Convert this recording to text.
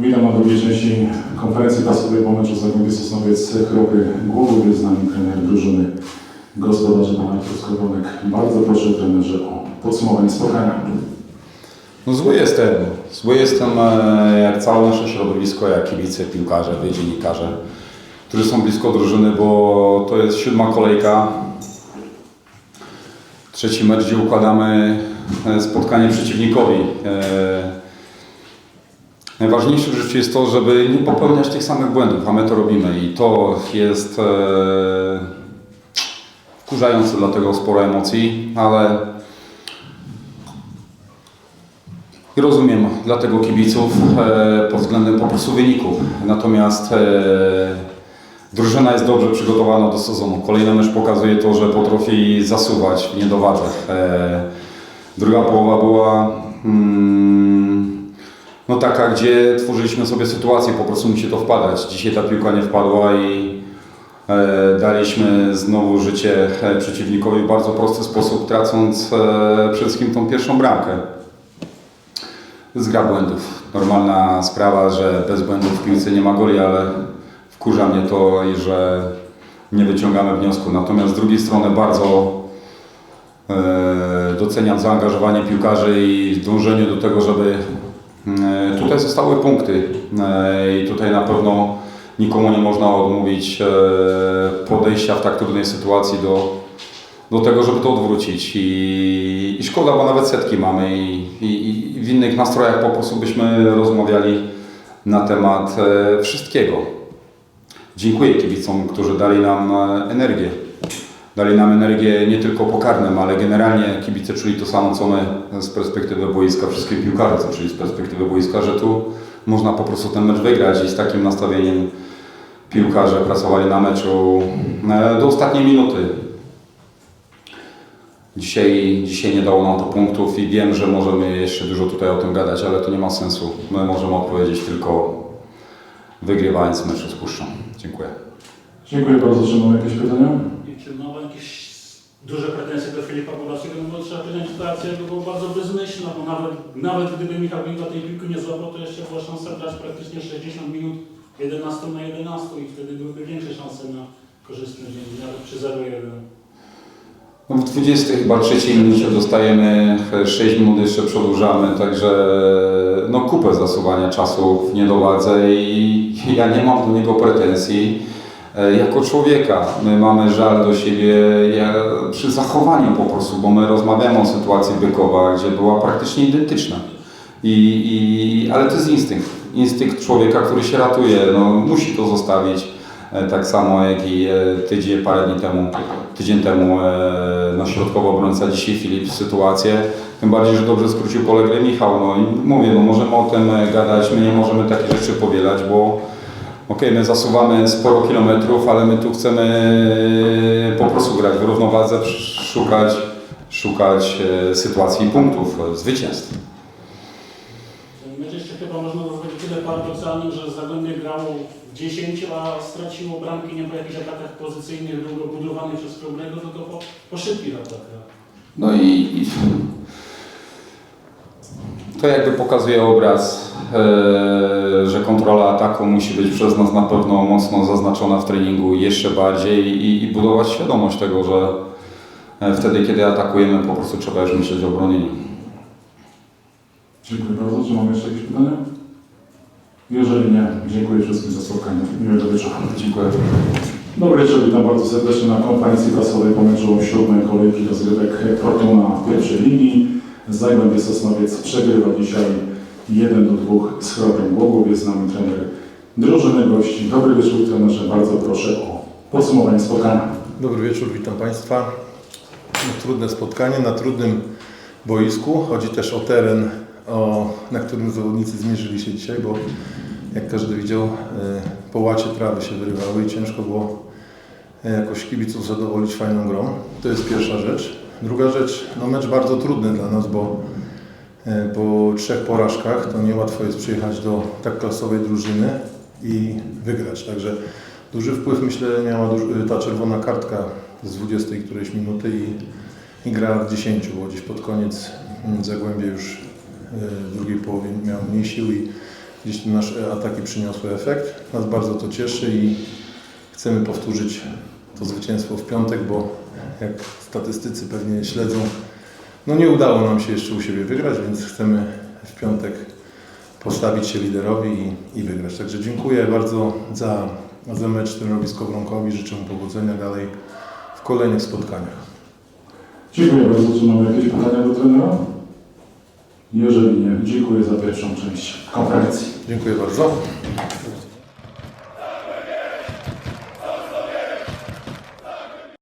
Witam na drugiej części konferencji prasowej po meczu Zagłębie Sosnowiec Chrobry Głowy. Jest z nami trener drużyny gospodarzy pan Artur. Bardzo proszę trenerze o podsumowanie spotkania. No zły jestem. Zły jestem e, jak całe nasze środowisko, jak kibice, piłkarze, wy dziennikarze, którzy są blisko drużyny, bo to jest siódma kolejka. Trzeci mecz, gdzie układamy e, spotkanie przeciwnikowi. Najważniejsze w życiu jest to, żeby nie popełniać tych samych błędów, a my to robimy i to jest e, wkurzające, dlatego sporo emocji, ale rozumiem dlatego kibiców e, pod względem po prostu wyników. Natomiast e, drużyna jest dobrze przygotowana do sezonu. Kolejny mecz pokazuje to, że potrafi zasuwać w niedowadze. E, druga połowa była mm, no taka, gdzie tworzyliśmy sobie sytuację, po prostu musi to wpadać. Dzisiaj ta piłka nie wpadła i e, daliśmy znowu życie e, przeciwnikowi w bardzo prosty sposób, tracąc e, przede wszystkim tą pierwszą bramkę z gra błędów. Normalna sprawa, że bez błędów w piłce nie ma goli, ale wkurza mnie to, i że nie wyciągamy wniosku. Natomiast z drugiej strony bardzo e, doceniam zaangażowanie piłkarzy i w dążeniu do tego, żeby tutaj zostały punkty. E, I tutaj na pewno nikomu nie można odmówić e, podejścia w tak trudnej sytuacji do, do tego, żeby to odwrócić. I, i szkoda, bo nawet setki mamy i, i, i w innych nastrojach po prostu byśmy rozmawiali na temat e, wszystkiego. Dziękuję kibicom, którzy dali nam e, energię. Dali nam energię nie tylko po karnym, ale generalnie kibice czuli to samo, co my z perspektywy boiska, wszystkie piłkarze, co czuli z perspektywy boiska, że tu można po prostu ten mecz wygrać i z takim nastawieniem piłkarze pracowali na meczu e, do ostatniej minuty. Dzisiaj, dzisiaj nie dało nam to punktów i wiem, że możemy jeszcze dużo tutaj o tym gadać, ale to nie ma sensu. My możemy odpowiedzieć tylko wygrywając mecz z Puszczą. Dziękuję. Dziękuję bardzo. Czy mamy jakieś pytania? Czy ma jakieś duże pretensje do Filipa Podolskiego? No bo trzeba przyznać, sytuacja była bardzo bezmyślna, bo nawet, nawet gdyby Michał Gliwa tej piłki nie złapał, to jeszcze była szansa grać praktycznie 60 minut 11 na 11 i wtedy byłyby większe szanse na korzystny wynik, nawet przy 0-1. No w 20 chyba trzeciej minucie dostajemy 6 minut jeszcze przedłużamy, także no kupę zasuwania czasu w niedowadze i ja nie mam do niego pretensji. E, Jako człowieka my mamy żal do siebie przy zachowaniu po prostu, bo my rozmawiamy o sytuacji Bykowa, gdzie była praktycznie identyczna. I, i, ale to jest instynkt. Instynkt człowieka, który się ratuje, no, musi to zostawić. E, Tak samo jak i e, tydzień, parę dni temu, tydzień temu na środkowo obrońca, dzisiaj Filip sytuację. Tym bardziej, że dobrze skrócił polegle Michał. No i mówię, no możemy o tym gadać, my nie możemy takich rzeczy powielać, bo okej, my zasuwamy sporo kilometrów, ale my tu chcemy po prostu grać w równowadze, sz- szukać, szukać e, sytuacji i punktów, e, zwycięstw. Mecz jeszcze chyba można nazwać tyle paradoksalnym, że Zagłębie grało w 10, a straciło bramki nie po jakichś atakach pozycyjnych, długo budowanych przez Kroblego, tylko po, po szybkich atakach. No i, i to jakby pokazuje obraz, że kontrola ataku musi być przez nas na pewno mocno zaznaczona w treningu jeszcze bardziej i, i budować świadomość tego, że e, wtedy, kiedy atakujemy, po prostu trzeba już myśleć o bronieniu. Dziękuję bardzo. Czy mamy jeszcze jakieś pytania? Jeżeli nie, dziękuję wszystkim za spotkanie. Miłego wieczoru. Dziękuję. Dobry wieczór, witam bardzo serdecznie na konferencji prasowej po meczu siódmej kolejki rozgrywek Fortuna pierwszej ligi. Zagłębie Sosnowiec przegrywa dzisiaj 1 do 2 z Chrobrem Głogów. Jest z nami trener drużyny gości. Dobry wieczór trenerze, bardzo proszę o podsumowanie spotkania. Dobry wieczór, witam Państwa. Trudne spotkanie na trudnym boisku. Chodzi też o teren, o, na którym zawodnicy zmierzyli się dzisiaj, bo jak każdy widział, e, po łacie trawy się wyrywały i ciężko było e, jakoś kibiców zadowolić fajną grą. To jest pierwsza rzecz. Druga rzecz, no mecz bardzo trudny dla nas, bo e, po trzech porażkach to niełatwo jest przyjechać do tak klasowej drużyny i wygrać. Także duży wpływ myślę miała ta czerwona kartka z 20 którejś minuty i, i gra w 10, bo gdzieś pod koniec Zagłębie już e, w drugiej połowie miał mniej sił i gdzieś te nasze ataki przyniosły efekt. Nas bardzo to cieszy i chcemy powtórzyć to zwycięstwo w piątek, bo jak statystycy pewnie śledzą, no nie udało nam się jeszcze u siebie wygrać, więc chcemy w piątek postawić się liderowi i, i wygrać. Także dziękuję bardzo za, za mecz trenerowi Skowronkowi. Życzę mu powodzenia dalej w kolejnych spotkaniach. Dziękuję bardzo. Czy mamy jakieś pytania do trenera? Jeżeli nie, dziękuję za pierwszą część konferencji. Dziękuję bardzo.